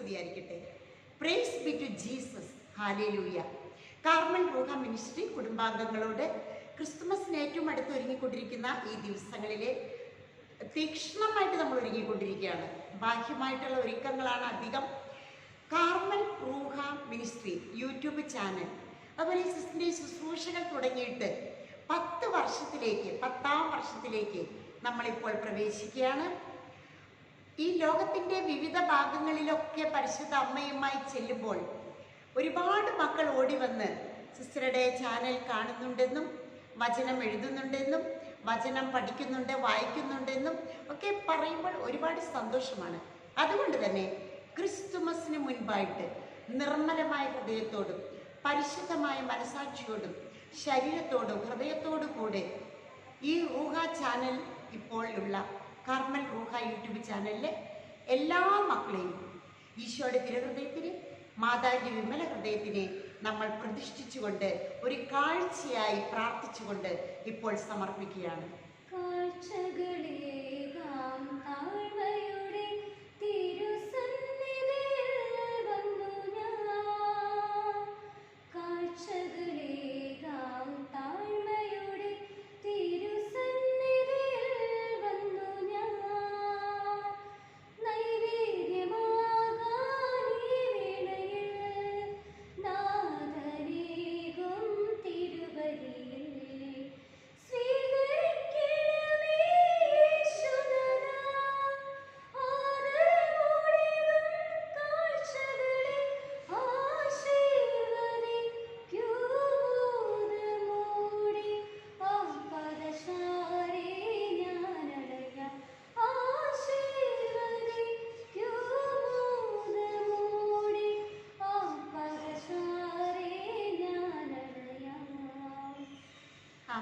സ്തുതിയായിരിക്കട്ടെ. Praise be to Jesus hallelujah Carmel Ruha ministry കുടുംബാംഗങ്ങളോട് ക്രിസ്തുമസിന് ഏറ്റവും അടുത്ത് ഒരുങ്ങിക്കൊണ്ടിരിക്കുന്ന ഈ ദിവസങ്ങളിലെ തീക്ഷ്ണമായിട്ട് നമ്മൾ ഒരുങ്ങിക്കൊണ്ടിരിക്കുകയാണ്. ബാഹ്യമായിട്ടുള്ള ഒരുക്കങ്ങളാണ് അധികം. Carmel Ruha ministry YouTube channel അതുപോലെ സിസ്റ്റിന്റെ ശുശ്രൂഷകൾ തുടങ്ങിയിട്ട് പത്ത് വർഷത്തിലേക്ക് പത്താം വർഷത്തിലേക്ക് നമ്മളിപ്പോൾ പ്രവേശിക്കുകയാണ്. ഈ ലോകത്തിന്റെ വിവിധ ഭാഗങ്ങളിലൊക്കെ പരിശുദ്ധ അമ്മയുമായി ചെല്ലുമ്പോൾ ഒരുപാട് മക്കൾ ഓടി വന്ന് സിസ്റ്ററുടെ ചാനൽ കാണുന്നുണ്ടെന്നും വചനം എഴുതുന്നുണ്ടെന്നും വചനം പഠിക്കുന്നുണ്ട് വായിക്കുന്നുണ്ടെന്നും ഒക്കെ പറയുമ്പോൾ ഒരുപാട് സന്തോഷമാണ്. അതുകൊണ്ട് തന്നെ ക്രിസ്തുമസിന് മുൻപായിട്ട് നിർമ്മലമായ ഹൃദയത്തോടും പരിശുദ്ധമായ മനസാക്ഷിയോടും ശരീരത്തോടും ഹൃദയത്തോടും കൂടെ ഈ റൂഹ ചാനൽ ഇപ്പോഴുള്ള കാർമൽ റൂഹ ചാനലിലെ എല്ലാ മക്കളെയും ഈശോയുടെ തിരുഹൃദയത്തിന് മാതാവിന്റെ വിമല ഹൃദയത്തിനെ നമ്മൾ പ്രതിഷ്ഠിച്ചുകൊണ്ട് ഒരു കാഴ്ചയായി പ്രാർത്ഥിച്ചുകൊണ്ട് ഇപ്പോൾ സമർപ്പിക്കുകയാണ്. കാഴ്ചകളേകാം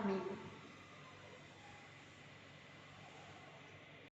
Amém.